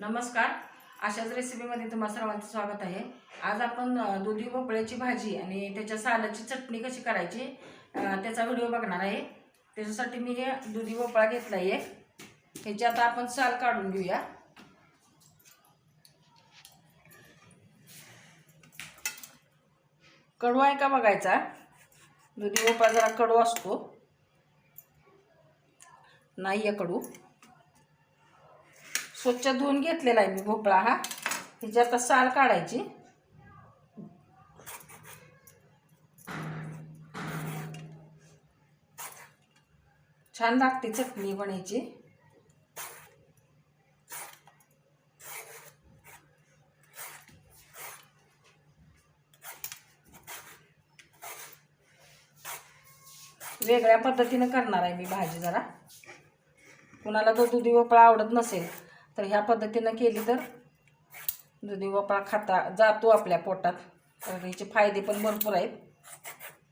नमस्कार. अशाच रेसिपीमध्ये तुम्हा सर्वांचं स्वागत आहे. आज आपण दुधी भोपळ्याची भाजी आणि त्याच्या सालाची चटणी कशी करायची त्याचा व्हिडिओ बघणार आहे. त्याच्यासाठी मी हे दुधी भोपळा घेतला आहे ह्याची आता आपण साल काढून घेऊया. कडू आहे का बघायचा? दुधी भोपळा जरा कडू असतो. नाही आहे कडू. स्वच्छ धुवून घेतलेला आहे मी भोपळा हा. ह्याची आता साल काढायची. छान लागते चटणी बनायची वेगळ्या पद्धतीनं करणार आहे मी भाजी जरा. कुणाला तो दुधी भोपळा आवडत नसेल तर ह्या पद्धतीनं केली तर दुधी भोपळा खाता जातो आपल्या पोटात. तर ह्याचे फायदे पण भरपूर आहेत.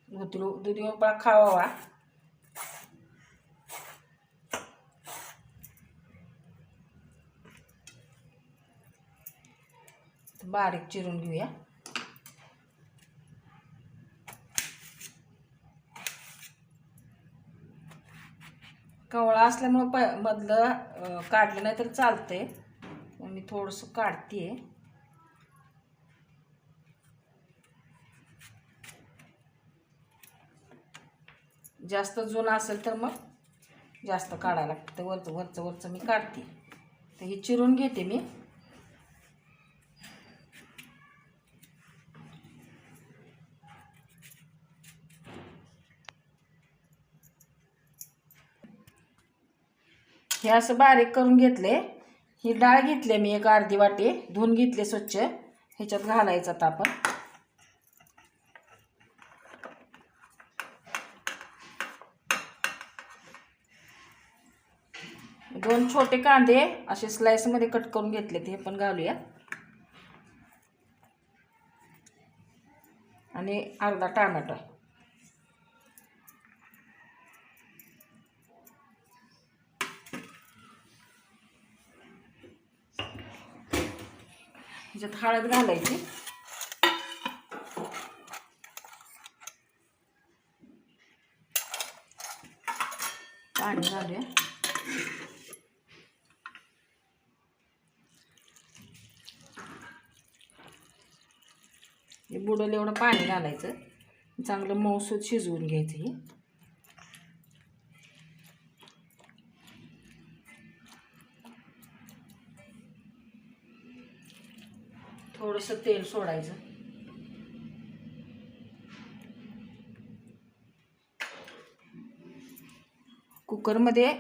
दुधी दुधी भोपळा खावावा. बारीक चिरून घेऊया. कवळा असल्यामुळं प मधलं काढलं नाही तर चालतंय. मी थोडंसं काढते जास्त जुनं असेल तर मग जास्त काढायला लागतं. वरचं वरचं वरचं मी काढते तर हे चिरून घेते मी. हे असं बारीक करून घेतले. ही डाळ घेतली मी एक अर्धी वाटी धुवून घेतले स्वच्छ. ह्याच्यात घालायचं आता आपण. दोन छोटे कांदे असे स्लाइसमध्ये कट करून घेतले ते पण घालूया. आणि अर्धा टॅमॅटो ह्याच्यात हळद घालायची. पाणी घालूया. हे बुडवलं एवढं पाणी घालायचं. चांगलं मऊसूत शिजवून घ्यायचं हे. थोडंसं तेल सोडायचं. कुकरमध्ये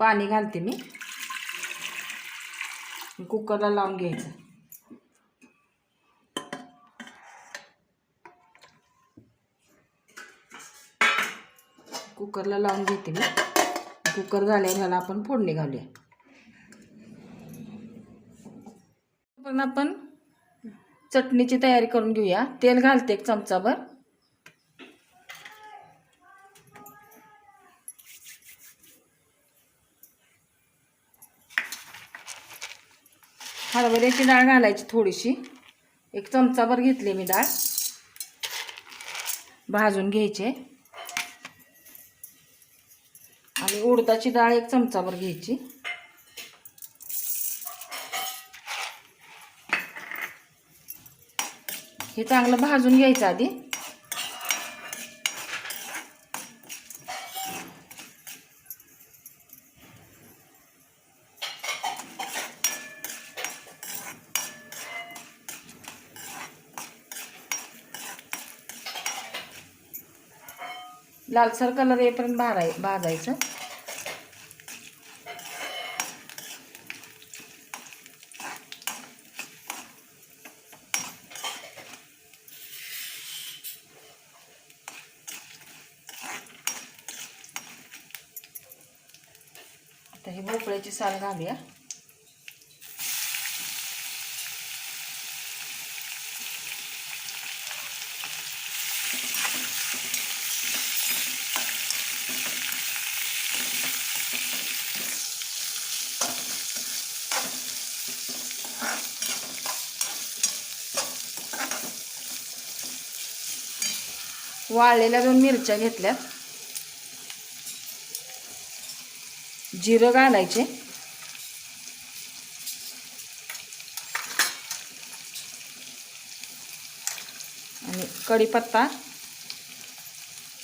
पाणी घालते मी. कुकरला लावून घ्यायचं. कुकरला लावून घेते मी. कुकर झाल्यावर ह्याला आपण फोडणी घालूया. पण आपण चटणीची तयारी करून घेऊया. तेल घालते एक चमचाभर. हरभऱ्याची डाळ घालायची थोडीशी. एक चमचाभर घेतली मी डाळ. भाजून घ्यायचे. आणि उडदाची डाळ एक चमचाभर घ्यायची. हे चांगलं भाजून घ्यायचं आधी. लालसर कलर येईपर्यंत भाराय भाजायचं. भोपळ्याची साल घालूया. वाळलेल्या दोन मिरच्या घेतल्यात. जिरं घालायचे. आणि कढीपत्ता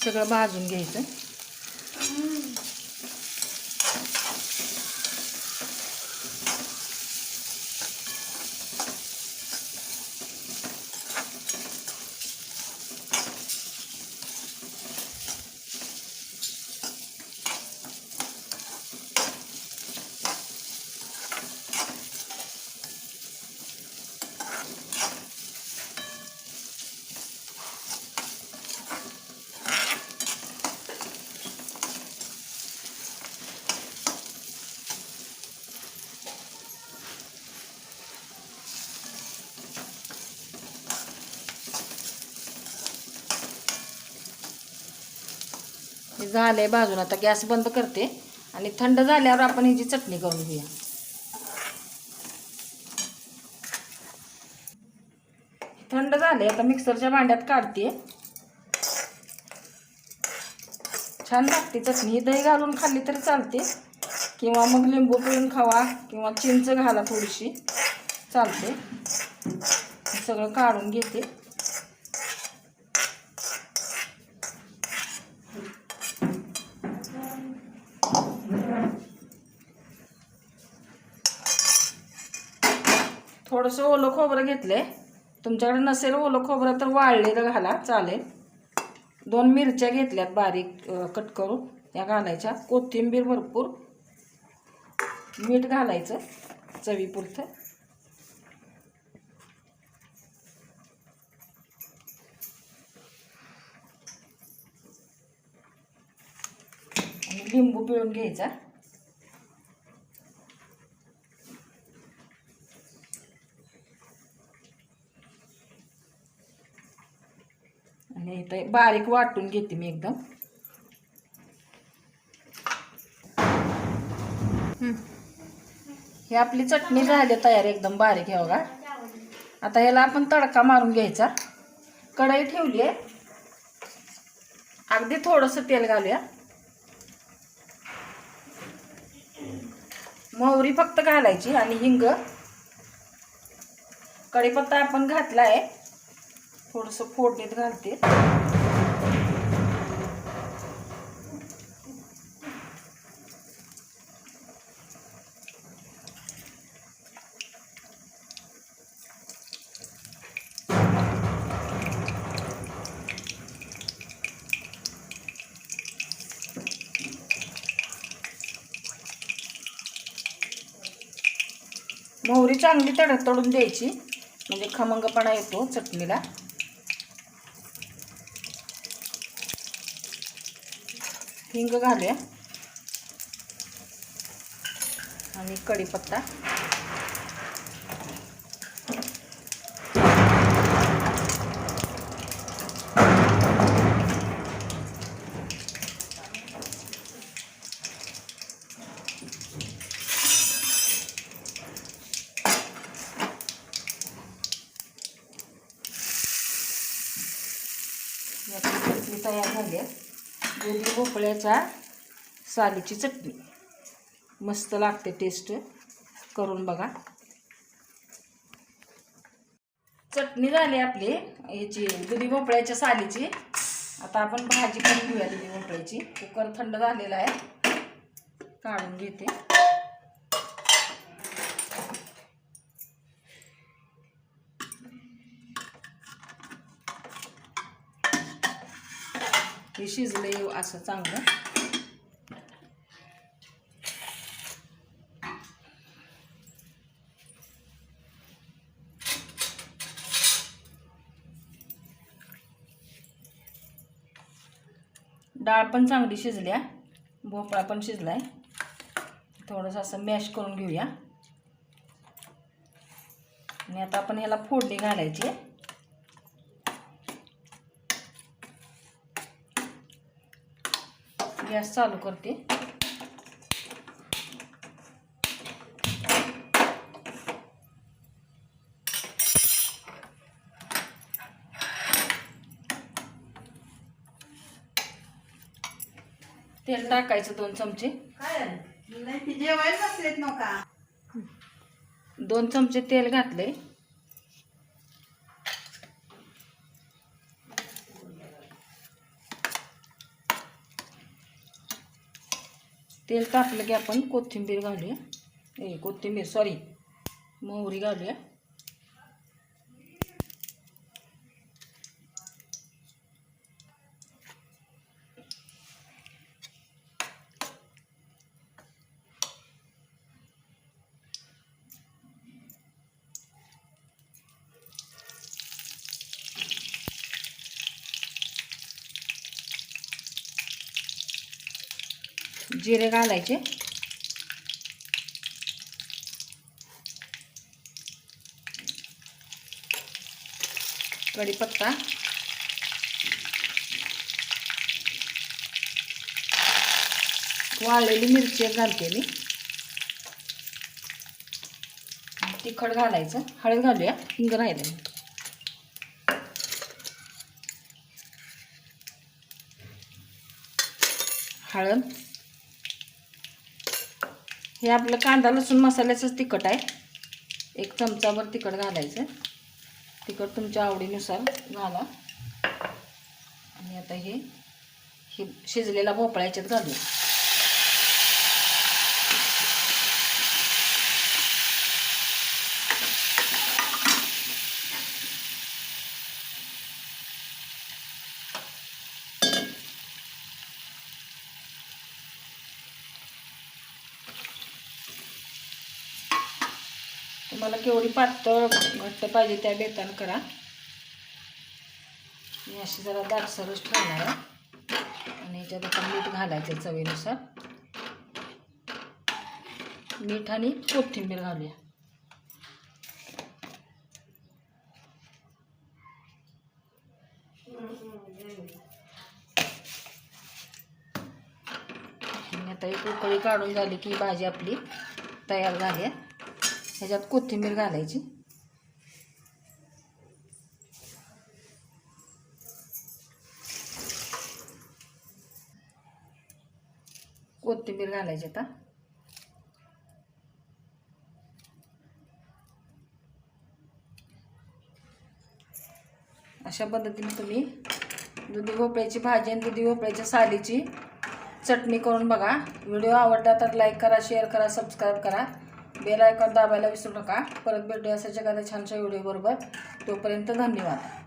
सगळं भाजून घ्यायचं. हे झालं आहे भाजून आता गॅस बंद करते. आणि थंड झाल्यावर आपण ह्याची चटणी करून घेऊया. थंड झाले आता मिक्सरच्या भांड्यात काढते. छान लागते चटणी. दही घालून खाल्ली तरी चालते. किंवा मग लिंबू पिळून खावा किंवा चिंच घाला थोडीशी. चालते. सगळं काढून घेते. थोडंसं ओलं खोबरं घेतलंय. तुमच्याकडे नसेल ओलं खोबरं तर वाळलेलं घाला चालेल. दोन मिरच्या घेतल्यात बारीक कट करून या घालायच्या. कोथिंबीर भरपूर. मीठ घालायचं चवीपुरतं. लिंबू पिळून घ्यायचा. आणि इथं बारीक वाटून घेते मी एकदम. ही आपली चटणी झाली तयार एकदम बारीक हे बघा. आता ह्याला आपण तडका मारून घ्यायचा. कढई ठेवली आहे. अगदी थोडंसं तेल घालूया. मोहरी फक्त घालायची आणि हिंग. कढीपत्ता आपण घातला आहे. थोडंसं फोडणीत घालते. मोहरी चांगली तड तडून द्यायची. म्हणजे खमंगपणा येतो चटणीला. हिंग घालूया. आणि कढीपत्ता ही आपली चटणी तयार झाली आहे दुधी सालीची चटणी. मस्त लागते टेस्ट करून बघा. चटणी झाली आपली. याची दुधी भोपळ्याच्या सालीची. आता आपण भाजी पण घेऊया दुधी भोपळ्याची. कुकर थंड झालेला आहे. काढून घेते. हे शिजले असं चांगलं. डाळ पण चांगली शिजल्या भोपळा पण शिजलाय. थोडंसं असं मॅश करून घेऊया. आणि आता आपण ह्याला फोडणी घालायची गॅस चालू करते. तेल टाकायचं दोन चमचे. जेवायला दोन चमचे तेल घातले तेल तापलं की आपण कोथिंबीर घालूया. ए कोथिंबीर सॉरी मोहरी घालूया. जिरे घालायचे. कढीपत्ता. वाळलेली मिरची एक घालते मी तिखट घालायचं. हळद घालूया. हिंग राहिलं हळद. हे आपलं कांदा लसूण मसाल्याचंच तिखट आहे. एक चमचाभर तिखट घालायचं. तिखट तुमच्या आवडीनुसार घाला. आणि आता हे हे शिजलेला भोपळा याच्यात घालू तुम्हाला केवढी पातळ घट्ट पाहिजे त्या बेतान करा. मी अशी जरा दाटसरच ठेवणार आहे. आणि याच्यात आता मीठ घालायचं चवीनुसार. मीठ आणि कोथिंबीर घालूया. आता एक उकळी काढून झाली की भाजी आपली तयार झाली आहे. ह्याच्यात कोथिंबीर घालायची. कोथिंबीर घालायची आता. अशा पद्धतीने तुम्ही दुधी भोपळ्याची भाजी आणि दुधी भोपळ्याच्या सालीची चटणी करून बघा. व्हिडिओ आवडला तर लाईक करा शेअर करा सबस्क्राईब करा. बेल आयकॉन दाबायला विसरू नका. परत भेटूया असायच्या एखाद्या छानशा व्हिडिओबरोबर तोपर्यंत धन्यवाद.